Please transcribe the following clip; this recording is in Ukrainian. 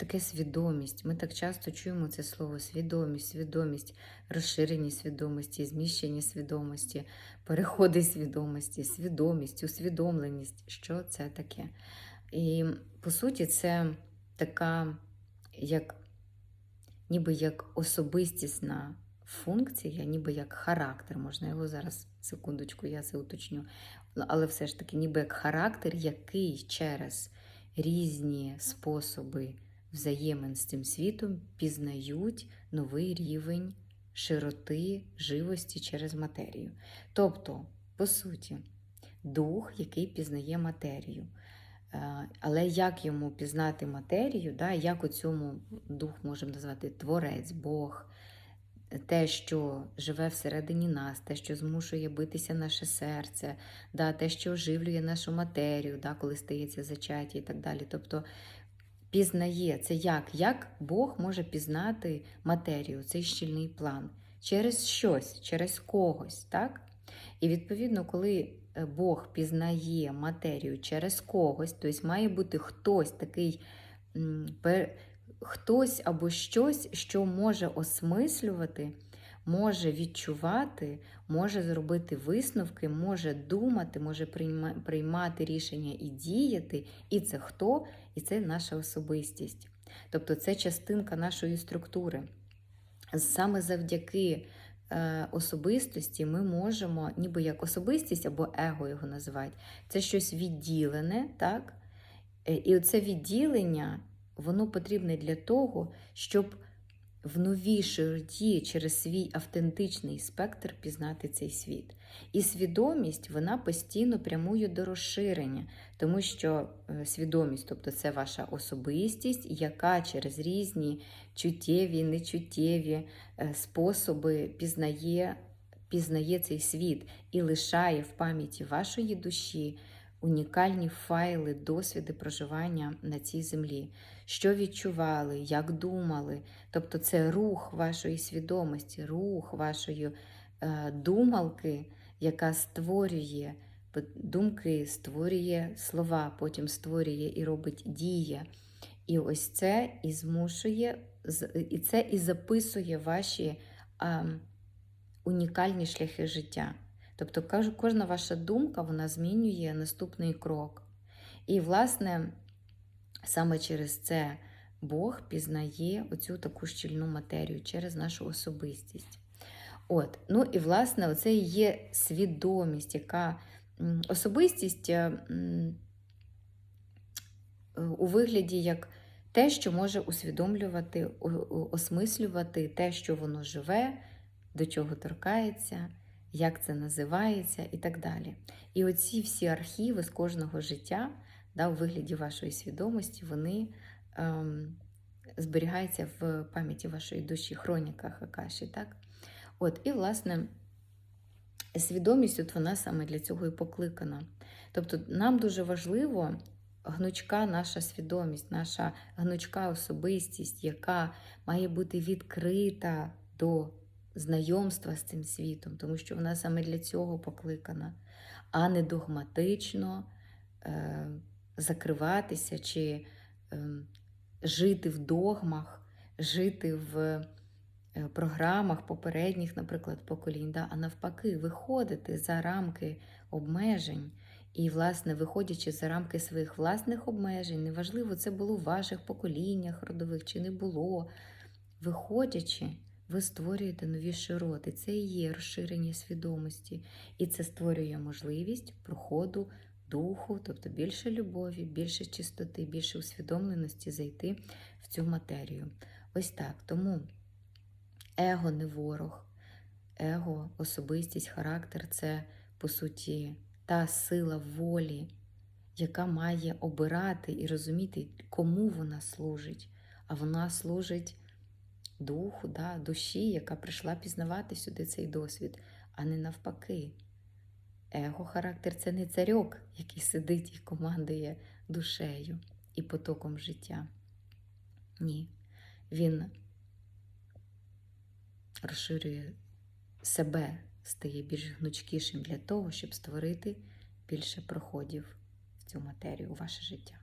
таке свідомість? Ми так часто чуємо це слово свідомість, свідомість, розширення свідомості, зміщення свідомості, переходи свідомості, свідомість, усвідомленість. Що це таке? І по суті, це така, як ніби як особистісна функція, ніби як характер. Можна його зараз, секундочку, я це уточню. Але все ж таки, ніби як характер, який через різні способи взаємин з цим світом пізнають новий рівень широти живості через матерію. Тобто, по суті, дух, який пізнає матерію. Е, Але як йому пізнати матерію, да, як у цьому дух можемо назвати Творець, Бог, те, що живе всередині нас, те, що змушує битися наше серце, да, те, що оживлює нашу матерію, да, коли стається зачаття і так далі. Тобто пізнає це як? Як Бог може пізнати матерію, цей щільний план? Через щось, через когось, так? І відповідно, коли е, Бог пізнає матерію через когось, тобто має бути хтось такий, хтось або щось, що може осмислювати, може відчувати, може зробити висновки, може думати, може приймати рішення і діяти. І це хто? І це наша особистість. Тобто це частинка нашої структури. Саме завдяки е, особистості ми можемо, ніби як особистість або его його називають, це щось відділене, так? Е, І це відділення, воно потрібне для того, щоб в новій широті через свій автентичний спектр пізнати цей світ. І свідомість вона постійно прямує до розширення, тому що е, свідомість, тобто це ваша особистість, яка через різні чуттєві, нечуттєві е, способи пізнає, пізнає цей світ і лишає в пам'яті вашої душі унікальні файли, досвіди проживання на цій землі, що відчували, як думали. Тобто це рух вашої свідомості, рух вашої е, думалки, яка створює думки, створює слова, потім створює і робить дія. І ось це і змушує, і це і записує ваші а, унікальні шляхи життя. Тобто кожна ваша думка вона змінює наступний крок. І, власне, саме через це Бог пізнає оцю таку щільну матерію через нашу особистість. От, ну і власне, оце і є свідомість, яка особистість е, е, у вигляді як те, що може усвідомлювати, осмислювати те, що воно живе, до чого торкається, як це називається і так далі. І оці всі архіви з кожного життя, да, у вигляді вашої свідомості, вони ем, зберігаються в пам'яті вашої душі, хроніках Акаші. Так? От, і, власне, свідомість от вона саме для цього і покликана. Тобто, нам дуже важливо гнучка наша свідомість, наша гнучка особистість, яка має бути відкрита до знайомства з цим світом, тому що вона саме для цього покликана, а не догматично е, закриватися чи е, жити в догмах, жити в е, програмах попередніх, наприклад, поколінь, да, а навпаки, виходити за рамки обмежень. І, власне, виходячи за рамки своїх власних обмежень, неважливо, це було в ваших поколіннях родових чи не було. Виходячи, ви створюєте нові широти. Це і є розширення свідомості. І це створює можливість проходу духу, тобто більше любові, більше чистоти, більше усвідомленості зайти в цю матерію. Ось так. Тому его не ворог, его, особистість, характер це, по суті, та сила волі, яка має обирати і розуміти, кому вона служить. А вона служить духу, да, душі, яка прийшла пізнавати сюди цей досвід, а не навпаки. Его характер це не царьок, який сидить і командує душею і потоком життя. Ні. Він розширює себе, стає більш гнучкішим для того, щоб створити більше проходів в цю матерію у ваше життя.